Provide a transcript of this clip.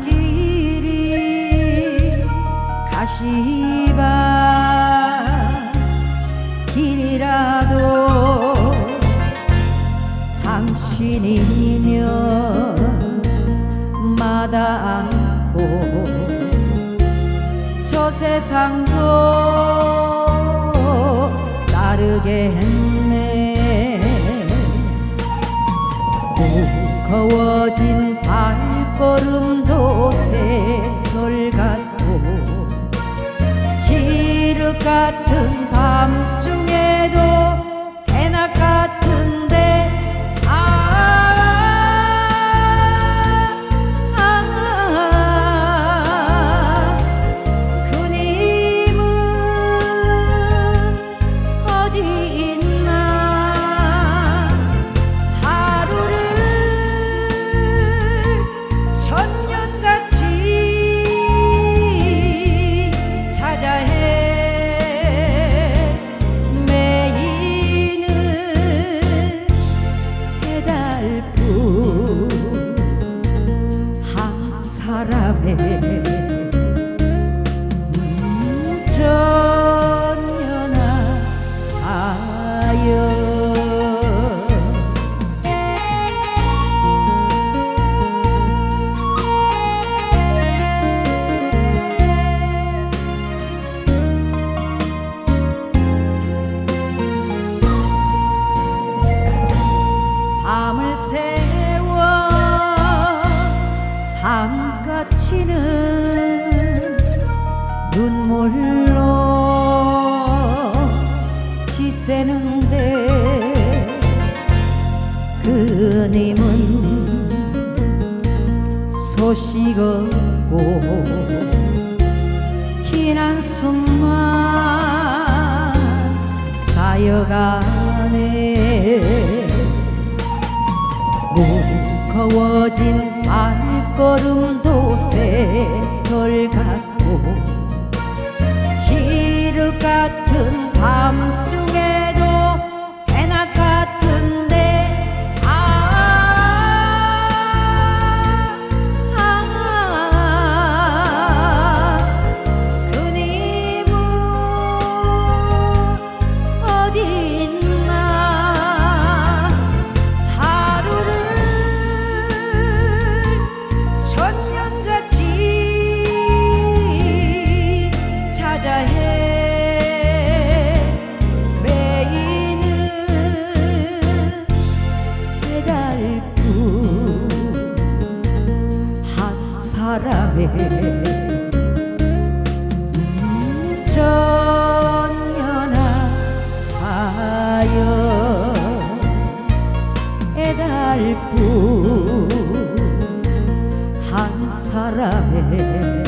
길이 가시밭 길이라도 당신이면 마다 않고 저 세상도 다르겠네. 무거워진 발걸음 도 밤을 새워 삼가치는 눈물로 지새는데 그님은 소식 없고 긴 한숨만 쌓여가네 무거워진 발걸음도 새털 같고 지륵 같은 밤중 음, 전연한 사연 애달뿐 한 사람의